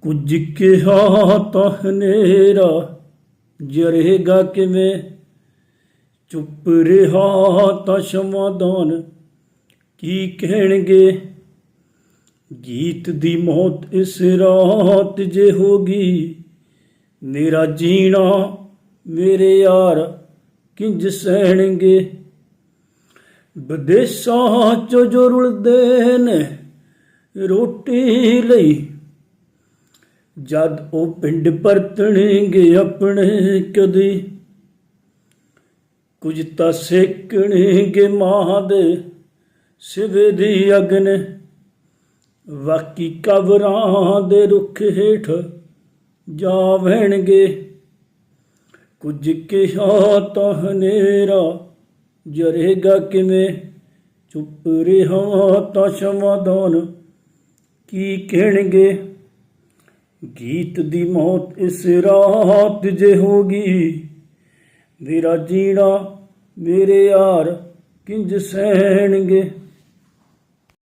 ਕੁਝ ਕਿਹਾ ਤਾਂ ਹਨੇਰਾ ਜਰੇਗਾ ਕਿਵੇਂ? ਚੁੱਪ ਰਿਹਾ ਤਾਂ ਸਮਾਦਾਨ, ਕੀ ਕਹਿਣਗੇ? ਗੀਤ ਦੀ ਮੌਤ ਇਸ ਰਾਤ ਜੇ ਹੋਗੀ ਮੇਰਾ ਜੀਣਾ ਮੇਰੇ ਯਾਰ ਕਿੰਜ ਸਹਿਣਗੇ? ਵਿਦੇਸ਼ਾਂ ਚ ਜੋ ਰੁਲਦੇ ਨੇ, ਰੋਟੀ ਲਈ ਜਦ ਉਹ ਪਿੰਡ ਪਰਤਣਗੇ ਆਪਣੇ ਕਦੀ, ਕੁਝ ਤਾਂ ਸੇਕਣਗੇ ਮਾਂ ਦੇ ਸਿਵੇ ਦੀ ਅਗਨ ਵਾਕੀ ਕਬਰਾਂ ਦੇ ਰੁੱਖ ਹੇਠ ਜਾਵਣਗੇ। ਕੁਝ ਕਿਹਾ ਤਾਂ ਹਨੇਰਾ ਜਰੇਗਾ ਕਿਵੇਂ, ਚੁੱਪ ਰਿਹਾ ਤਾਂ ਸਮਾਧਾਨ ਕੀ ਕਹਿਣਗੇ? ਗੀਤ ਦੀ ਮੌਤ ਇਸ ਰਾਤ ਜੇ ਹੋਗੀ ਮੇਰਾ ਜੀਣਾ ਮੇਰੇ ਯਾਰ ਕਿੰਜ ਸਹਿਣਗੇ?